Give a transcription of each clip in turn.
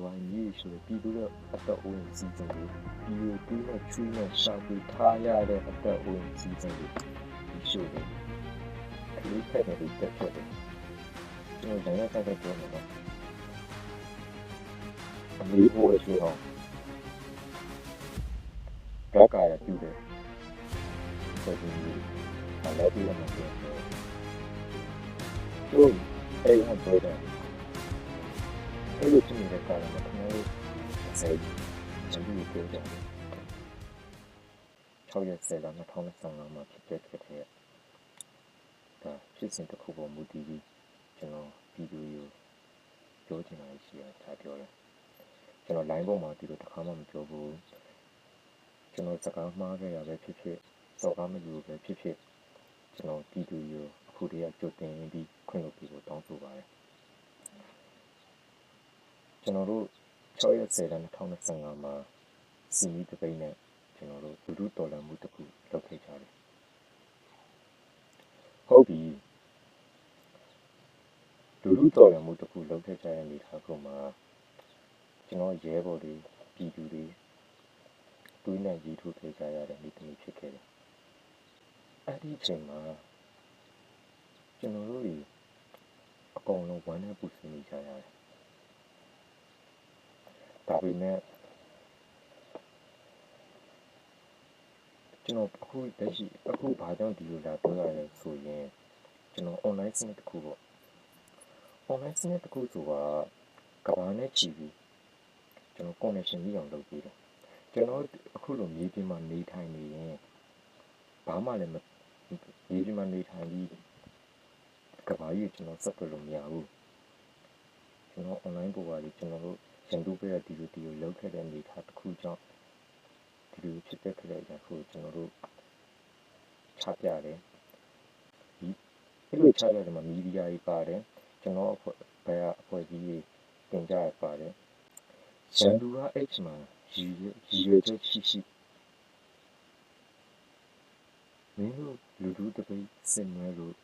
ရွာမြေဆိုတဲ့ပြည်သူရဲ့အသက်အိုးအိမ်စီးစိမ်တွေပြည်သူတွေနဲ့ချွေးနဲ့ရှာပြီးထားရတဲ့အသက်အိုးအိမ်စီးစိမ်တွေဒီရှို့တယ်ကလေးဖက်တဲ့တွေတက်ထွက်တယ်ကျွန်တော်လည်းတက်တက်ပြောနေတော့ အမေဟိုအရှိအောင်တော့ကာရပြုတယ်ဆိုပြီးအလည်းပြီးရမှာပြောတယ်သူအဲ့ဟန်ပေါ်တယ်အဲ့လိုချင်းနေတဲ့ကာရမှာကျွန်တော်တို့စိတ်ချမ်းသာပြောကြတယ်6ရက်10လ2025မှာဖြစ်တဲ့ခဲ့တဲ့ဒါဖြစ်စဉ်တစ်ခုပေါ်မူတည်ပြီးကျွန်တော်ဗီဒီယိုပြောချင်တာရှိတာဒါပြောတယ်ကျွန်တော် line ပေါ်မှာဒီလိုတစ်ခါမှမပြောဘူးကျွန်တော်စကားမှားခဲ့ရပဲဖြစ်ဖြစ်စော်ကားမယူပဲဖြစ်ဖြစ်ကျွန်တော်ဗီဒီယိုအခုတည်းကကြိုတင်ပြီးခွင့်လုပ်ပြီးကိုတောင်းဆိုပါတယ် ကျွန်တော်တို့6ရက်10လ2025မှာစီမီတပိန်းနဲ့ကျွန်တော်တို့လူလူတော်လှန်မှုတစ်ခုလုပ်ခဲ့ကြတယ်ဟုတ်ပြီလူလူတော်လှန်မှုတစ်ခုလုပ်ခဲ့ကြတဲ့အနေထားကောင်မှာကျွန်တော်ရဲဘော်တွေပြည်သူတွေတွေးနဲ့ရေးထိုးခဲ့ကြရတဲ့နေ့တစ်နေ့ဖြစ်ခဲ့တယ်အဲ့ဒီအချိန်မှာကျွန်တော်တို့တွေအကုန်လုံးဝမ်းနဲ့ပူဆွေးနေကြရတယ် ဒါပေမဲ့ကျွန်တော်အခုလက်ရှိအခုဘာကြောင့်ဒီလိုလာပြောရလဲဆိုရင်ကျွန်တော် online စနစ်တစ်ခုပေါ့ online စနစ်တစ်ခုဆိုတာကဘာနဲ့ချီပြီးကျွန်တော် connection ပြီးအောင်လုပ်ပြီးတယ်ကျွန်တော်အခုလိုမြေပြင်မှာနေထိုင်နေရင်ဘာမှလည်းမမြေပြင်မှာနေထိုင်ပြီးကဘာကြီးကျွန်တော်ဆက်သွယ်လို့မရဘူးကျွန်တော် online ပေါ်ပါလေကျွန်တော်တို့ ရန်သူပဲဒီလိုဒီလိုလုပ်ခဲ့တဲ့အနေထားတစ်ခုကြောင့်ဒီလိုဖြစ်တဲ့ခဲ့တဲ့အရာကိုကျွန်တော်တို့ချပြတယ်ဒီအဲ့လိုချပြတယ်မှာမီဒီယာကြီးပါတယ်ကျွန်တော်အဖွဲ့ဘယ်အဖွဲ့ကြီးကြီးတင်ကြရပါတယ်ရန်သူက H မှာရည်ရည်ရွယ်ချက်ရှိရှိမင်းတို့လူတို့တပိတ်စင်မဲလို့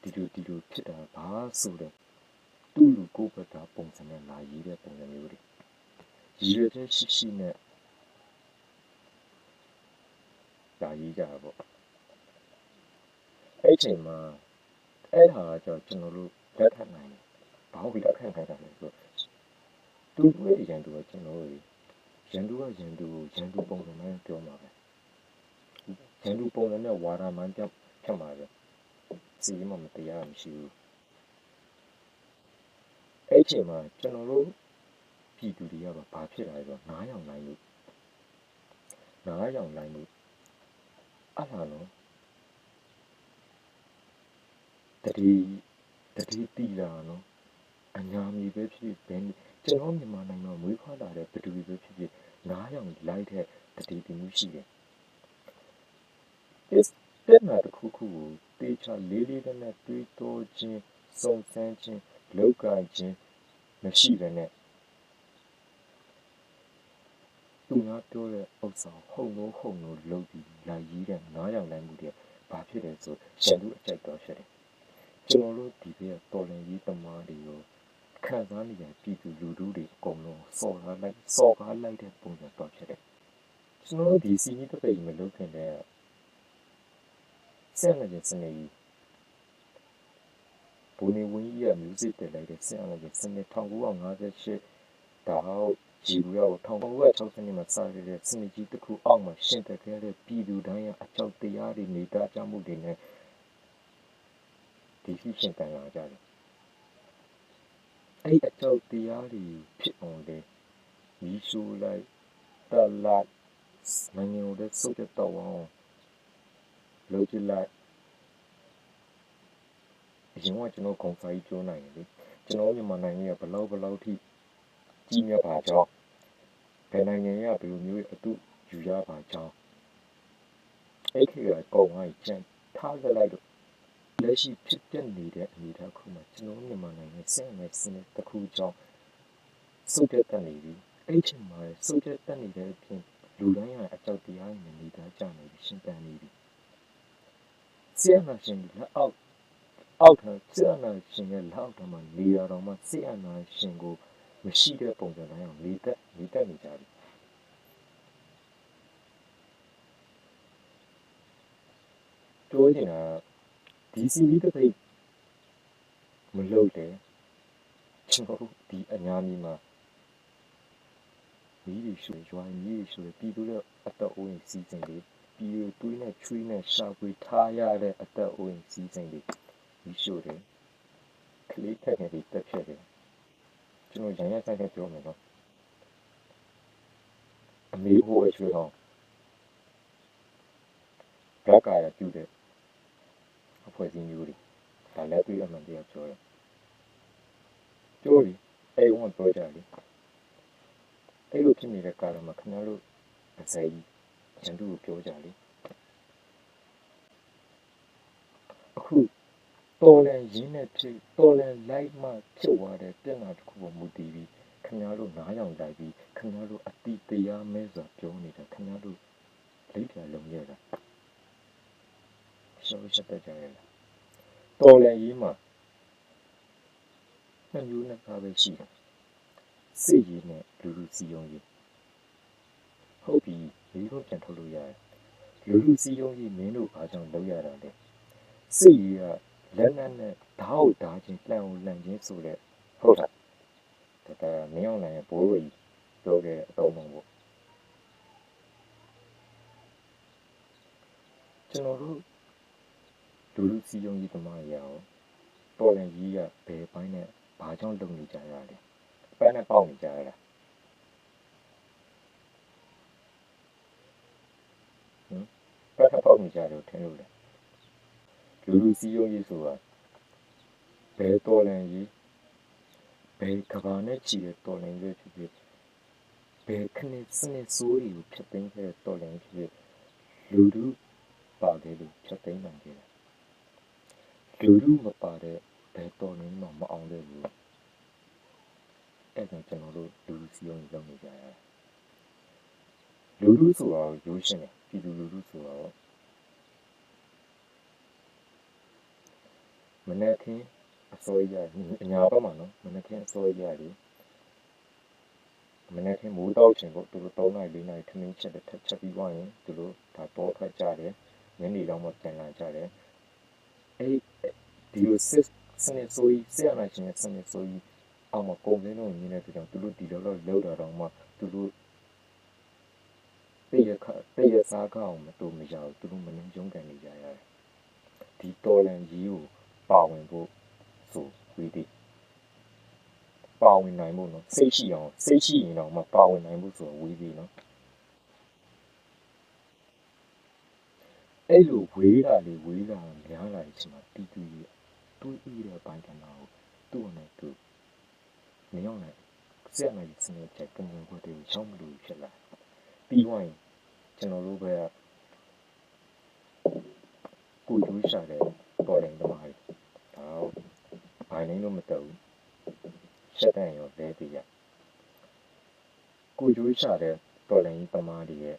ဒီလိုဒီလိုဖြစ်တာဘာဆိုတဲ့ သူ့လူကိုယ်ပတ်တာပုံစံနဲ့လာရေးတဲ့ပုံစံမျိုးတွေရည်ရွယ်ချက်ရှိရှိနဲ့လာရေးကြတာပေါ့အဲ့ချိန်မှာအဲ့ဟာကြောင့်ကျွန်တော်တို့လက်ထပ်နိုင်တယ်ဘာလို့လက်ခံခိုင်းတာလဲဆိုသူ့ရဲ့ရန်သူကကျွန်တော်တို့ရန်သူကရန်သူကိုရန်သူပုံစံနဲ့ပြောမှာပဲရန်သူပုံစံနဲ့ဝါဒမှန်ပြဖြတ်မှာပဲစီမမတရားမရှိဘူး အဲ့ချိန်မှာကျွန်တော်တို့ပြည်သူတွေကဘာဖြစ်လာလဲဆိုတော့နားယောင်နိုင်လို့နားယောင်နိုင်လို့အဲ့လာတော့တတိတတိတီလာနော်အညာမီပဲဖြစ်ဘယ်ကျွန်တော်မြန်မာနိုင်ငံမှာမွေးဖွားလာတဲ့ဘယ်သူပဲဖြစ်ဖြစ်နားယောင်လိုက်တဲ့တတိတီမှုရှိတယ်ပြဿနာတစ်ခုခုကိုတေချာလေးလေးနဲ့တွေးတောခြင်းစုံစမ်းခြင်း လောက်ကခြင်းမရှိဘဲနဲ့သူများပြောတဲ့ဥစ္စာဟုတ်လို့ဟုတ်လို့လုပ်ပြီးလာရေးတဲ့နားယောင်နိုင်မှုတွေဘာဖြစ်လဲဆိုရန်သူအကြိုက်တော်ဖြစ်တယ်ကျွန်တော်တို့ဒီဘက်ကတော်လန်ရေးသမားတွေကိုခံစားနေရပြည်သူလူထုတွေအကုန်လုံးစော်ကားလိုက်စော်ကားလိုက်တဲ့ပုံစံတော့ဖြစ်တယ်ကျွန်တော်တို့ဒီစီမီတပိတ်မလုပ်ခင်တဲ့ဆက်နေစနေကြီး ဘူနေဝင်းကြီးက music တက်လိုက်တဲ့ဆက်နေစနေ1958ဒါဟောဂျီဘူးရောက်1960နှစ်မှာစခဲ့တဲ့စနေကြီးတစ်ခုအောက်မှာရှင်းတက်ခဲ့တဲ့ပြည်သူတိုင်းရဲ့အကြောက်တရားတွေနေတာကြမှုတွေနဲ့ဒီရှိရှင်တန်လာကြတယ်အဲ့အကြောက်တရားတွေဖြစ်အောင်လေမီးရှိုးလိုက်တလိုက်နိုင်ငံကိုလည်းစုပ်တဲ့တော့အောင်လုပ်ကြလိုက် အရင်ကကျွန်တော်ကွန်ဖိုင်ပြောနိုင်တယ်လေကျွန်တော်မြန်မာနိုင်ငံကဘလောက်ဘလောက်ထိကြီးမြတ်ပါကြောင်းဘယ်နိုင်ငံကဘယ်လိုမျိုးအတူယူရပါကြောင်းအဲ့ဒီကကောင်းသွားချင်ထားလိုက်လို့လက်ရှိဖြစ်ပျက်နေတဲ့အနေအထားခုမှာကျွန်တော်မြန်မာနိုင်ငံစင်မဲ့စနစ်တစ်ခုကြောင့်စုပ်တက်နေပြီအဲ့ဒီမှာစုပ်တက်နေတဲ့အပြင်လူတိုင်းကအကြောက်တရားနဲ့နေတာကြနေပြီရှင်းတန်နေပြီဆီယနာရှင်လက်အောက် အောက်ထဆီယနာရှင်ရဲ့လက်အောက်ထမှာနေရတော့မှဆီယနာရှင်ကိုမရှိတဲ့ပုံစံတိုင်းအောင်နေသက်နေသက်နေကြပြီပြောနေတာဒီစီမီတစ်သိပ်မလုပ်တယ်ကျွန်တော်တို့ဒီအများကြီးမှာမိရီရွှေရွာမိရီရွှေပြည်သူတွေအသက်အိုးရင်စီစဉ်လေးပြည်သူတွေးနဲ့ချွေးနဲ့ရှာဖွေထားရတဲ့အသက်အိုးရင်စီစဉ်လေး ဒီရှို့တယ်ကလေးထက်နေပြီးတက်ဖြစ်တယ်ကျွန်တော်ရန်ရဆိုင်တဲ့ပြောမယ်နော်အမေဟိုအရွှေတော့ဘက်ကာရပြုတဲ့အဖွဲ့အစည်းမျိုးတွေဒါလည်းတွေ့အမှန်တရားပြောတယ်ပြောပြီအဲ့ဝန်ပြောကြတယ်အဲ့လိုဖြစ်နေတဲ့ကာလမှာခင်ဗျားတို့အစကြီးရန်သူကိုပြောကြလေအခု တော်လန်ရင်းနဲ့ဖြစ်တော်လန်လိုက်မှဖြစ်သွားတဲ့ပြဿနာတစ်ခုကိုမူတည်ပြီးခင်ဗျားတို့နားယောင်လိုက်ပြီးခင်ဗျားတို့အတိတရားမဲစွာပြောနေတာခင်ဗျားတို့လိပ်ပြလုံးရတာရှောရှက်တတ်ကြရလားတော်လန်ရေးမှာနှစ်မျိုးနှစ်ခါပဲရှိတယ်စစ်ရေးနဲ့လူလူစီယုံရေးဟုတ်ပြီဒီလိုပြန်ထုတ်လို့ရတယ်လူလူစီယုံရေးမင်းတို့အားကြောင့်လုပ်ရတာလေစစ်ရေးက လက်နက်နဲ့ဓာတ်ကိုဓာတ်ချင်းလှန်ကိုလှန်ချင်းဆိုတဲ့ဟုတ်လားဒါကမင်းအောင်နိုင်ရဲ့ဘိုးကြီးပြောခဲ့တဲ့အတော်လုံးပေါ့ကျွန်တော်တို့လူလူစီယုံရေးသမားရအောင်တော်လည်းကြီးကဘယ်ပိုင်းနဲ့ဘာကြောင့်လုပ်နေကြရလဲပန်းနဲ့ပေါက်နေကြရတာဟမ်ပန်းနဲ့ပေါက်နေကြတယ်ထင်လို့လေ လူလူစီယုံရေးဆိုတာဘယ်တော်လည်းကြီးဘယ်ကဘာနဲ့ချီတဲ့တော်လည်းကြီးဖြစ်ဖြစ်ဘယ်ခနဲ့စနစ်စိုးရီကိုဖြစ်သိမ်းခဲ့တဲ့တော်လည်းဖြစ်ဖြစ်လူလူပါတယ်လို့ဖြစ်သိမ်းနိုင်တယ်လူလူမပါတဲ့ဘယ်တော်လည်းမှမအောင်တဲ့ဘူးအဲ့ဒါကျွန်တော်တို့လူလူစီယုံကြီးလုပ်နေကြရတယ်လူလူဆိုတာရိုးရှင်းတယ်ပြည်သူလူလူဆိုတာတော့ မနေ့ကင်းအစိုးရအညာဘက်မှာနော်မနေ့ကင်းအစိုးရတွေမနေ့ကင်းမိုးတောက်ချင်ပေါ့သူတို့3နိုင်4နိုင်ထမင်းချက်တဲ့ထက်ချက်ပြီးသွားရင်သူတို့ဒါတော့ထွက်ကြတယ်ညနေတော့မှပြန်လာကြတယ်အဲ့ဒီလိုစစ်စနစ်ဆို yi ဆရာနာချင်းစနစ်ဆို yi အောင်မကုန်စင်းလို့မြင်တဲ့အတွက်ကြောင့်သူတို့ဒီလိုတော့လောက်တာတော့မှသူတို့သိရခသိရစားခအောင်မတူမရဘူးသူတို့မနှုံကြုံကန်နေကြရတယ်ဒီတော်လန်ကြီးကို ပါဝင်ဖို့ဆိုဝီဒီပါဝင်နိုင်ဖို့နော်စိတ်ရှိအောင်စိတ်ရှိရင်တော့မပါဝင်နိုင်ဖို့ဆိုဝီဒီနော်အဲ့လိုဝေးတာလေဝေးတာများလာတဲ့အချိန်မှာတီးတီးတွေးပြီးတဲ့ဘိုင်းကနာကိုသူ့နဲ့သူမရောက်နိုင်ဆက်နိုင်စနေချက်ကံဝင်ဖို့တွေချောင်းမလို့ဖြစ်လာပြီးသွားရင်ကျွန်တော်တို့ဘက်ကကိုယူရှာတဲ့ပေါ်ရင်တော့ဟာဒါ ဘိုင်းနေလို့မတက်ဘူးရှက်တဲ့ရောလဲတည်ရကိုယူရှာတဲ့ပေါ်ရင်ပမားတွေရဲ့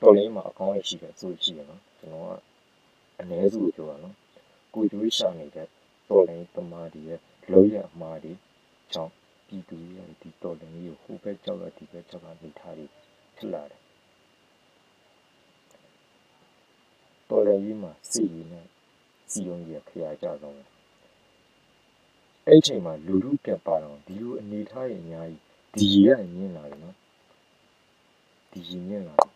တော်လေးမှာအကောင်းရရှိတယ်ဆိုရှိရနော်ကျွန်တော်ကအ ਨੇ စုကိုပြောတာနော်ကိုယူရှာနေတဲ့တော်ရင်ပမားတွေရဲ့လုံးရအမှားတွေကြောင့်ပြည်သူရဲ့ဒီတော်လှန်ရေးကိုဟိုဘက်ကြောက်ရဒီဘက်ကြောက်ရနေထားတွေဖြစ်လာတယ်တော်လှန်ရေးမှာစီရင်နဲ့ စီယုံရခရကြတော့အဲ့ချိန်မှာလူလူပြန်ပါတော့ဒီလိုအနေထားရင်အများကြီးဒီရရမြင်လာတယ်နော်ဒီရမြင်လာတယ်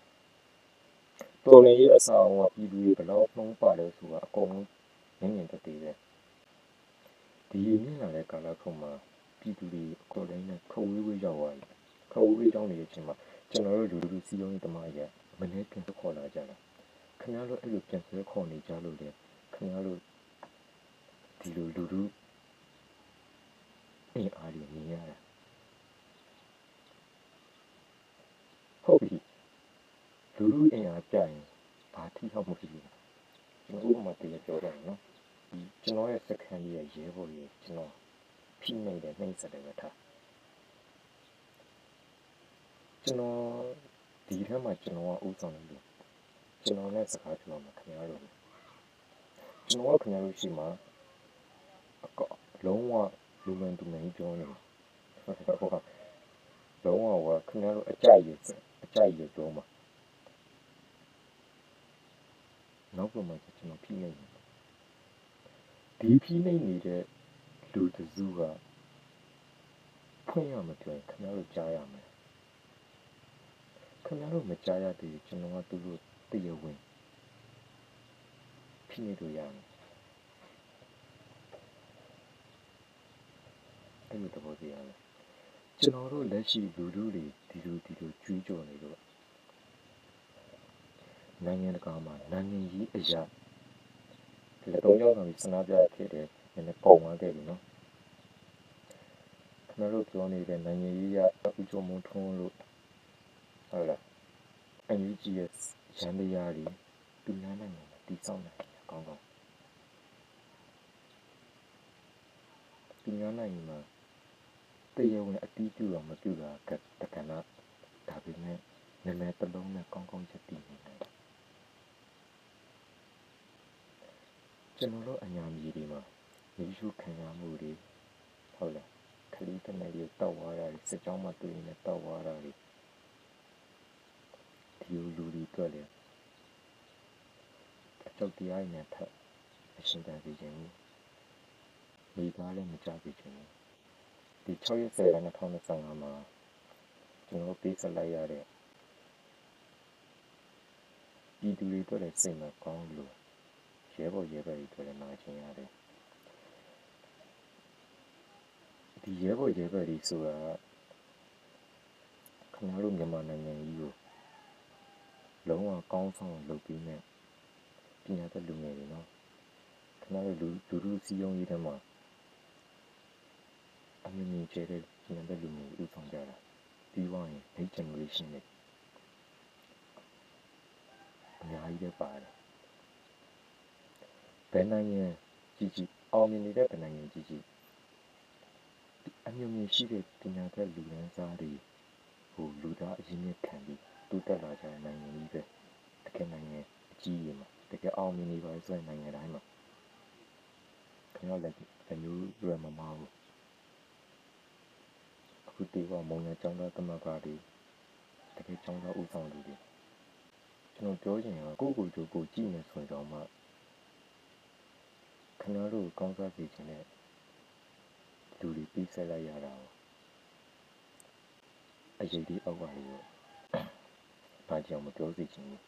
တော်လှန်ရေးအဆောင်ကပြည်သူတွေဘယ်လောက်နှုံးပါလဲဆိုတာအကုန်လုံးမြင်မြင်တည်တယ်ဒီမြင့်လာတဲ့ကာလခုမှာပြည်သူတွေအကော်တိုင်းနဲ့ခဝေးဝေးရောက်သွားတယ်ခဝေးဝေးရောက်နေတဲ့အချိန်မှာကျွန်တော်တို့လူလူစီယုံရေးတမရမနေ့ပြန်ခေါ်လာကြတာခင်ဗျားတို့အဲ့လိုပြန်ဆွဲခေါ်နေကြလို့လေ ခင်ဗျားတို့ဒီလိုလူလူအင်းအားတွေမြင်ရတာဟုတ်ပြီလူလူအင်အားကြရင်ဘာထိဟောက်မှုဖြစ်လဲကျွန်တော်ဥပမာတည်းပြောတော့နော်ဒီကျွန်တော်ရဲ့စက္ကန့်လေးရဲ့ရဲဘော်ကြီးကျွန်တော်ဖိနှိပ်တယ်နှိမ့်ဆက်တယ်ပဲထားကျွန်တော်ဒီထဲမှာကျွန်တော်ကဥဆောင်နေလို့ကျွန်တော်နဲ့စကားပြောမှာခင်ဗျားတို့ ကျွန်တော်ကခင်ဗျားတို့ရှိမှာအကောလုံးဝလူမှန်သူမှန်ကြီးပြောနေမှာဟိုကလုံးဝကခင်ဗျားတို့အကြိုက်ရအကြိုက်ရပြောမှာနောက်ပြန်မှကျွန်တော်ဖိနေတယ်ဒီဖိနေနေတဲ့လူတစုကဖွင့်ရမပြောရင်ခင်ဗျားတို့ကြားရမယ်ခင်ဗျားတို့မကြားရသေးဘူးကျွန်တော်ကသူတို့တရားဝင် ဖိနေလို့ရမယ်အဲ့လိုသဘောတရားလဲကျွန်တော်တို့လက်ရှိလူလူတွေဒီလိုဒီလိုကြွေးကြော်နေလို့နိုင်ငံတကာမှာနိုင်ငံကြီးအရာလက်တော့ရောက်တော့စနာပြခဲ့တယ်နည်းနည်းပုံသွားခဲ့ပြီနော်ခင်ဗျားတို့ပြောနေတဲ့နိုင်ငံကြီးရဥကြုံမုံထုံးလို့ဟုတ်လားအန်ယူဂျီရဲ့ရန်တရားတွေသူများနိုင်ငံမှာတည်ဆောက်နိုင်တယ် ကောင်းကောင်းသူများနိုင်ငံမှာတရားဝင်အတီးကျူတော့မကျူတာကတက္ကနာဒါပေမဲ့နာမည်တစ်လုံးနဲ့ကောင်းကောင်းချက်တည်နေတယ်ကျွန်တော်တို့အညာမြေတွေမှာမိရှုခံရမှုတွေဟုတ်လားခလီတနေတွေတောက်သွားတာတွေစစ်ကြောင်းမှတွေ့နေတောက်သွားတာတွေဒီလူတွေတွေ့လေ အကြောက်တရားနဲ့ထပ်အရှင်းတန်စီခြင်းမိသားလည်းမကြပြီခြင်းဒီ6ရက်10လ2025မှာကျွန်တော်ပေးဆက်လိုက်ရတဲ့ပြည်သူတွေအတွက်လည်းစိတ်မကောင်းလို့ရဲဘော်ရဲဘက်တွေအတွက်လည်းနာကျင်ရတယ်ဒီရဲဘော်ရဲဘက်တွေဆိုတာခင်ဗျားတို့မြန်မာနိုင်ငံကြီးကိုလုံးဝကောင်းဆောင်လုပ်ပြီးနဲ့ ပညာတတ်လူငယ်တွေနော်ခင်ဗျားတို့လူလူလူစီယုံရေးထဲမှာအမြင်မြင်ကျတဲ့ကျန်တဲ့လူမျိုးဥဆောင်ကြတာပြီးသွားရင် next generation နဲ့အများကြီးပဲပါတယ်ဘယ်နိုင်ငံကြီးကြီးအောင်မြင်နေတဲ့ဘယ်နိုင်ငံကြီးကြီးအမြင်မြင်ရှိတဲ့ပညာတတ်လူတန်းစားတွေဟိုလူသားအရင်းမြစ်ခံပြီးတူတက်လာကြတဲ့နိုင်ငံကြီးပဲတကယ်နိုင်ငံအကြီးကြီးမှာ တကယ်အောင်မြင်နေပါဆိုတဲ့နိုင်ငံတိုင်းမှာခင်ဗျားလည်းအမျိုးရွယ်မမဘူးခုတေကမုံရကျောင်းသားသမဂ္ဂတွေတကယ်ကျောင်းသားဥဆောင်လူတွေကျွန်တော်ပြောချင်တာကိုကိုကြိုကိုကြည့်နေဆိုတော့မှခင်ဗျားတို့ကောင်းစားစေချင်တဲ့လူတွေပြီးဆက်လိုက်ရတာအရေးဒီအောက်ပါလို့ဘာကြောင့်မပြောစေချင်ဘူးတော့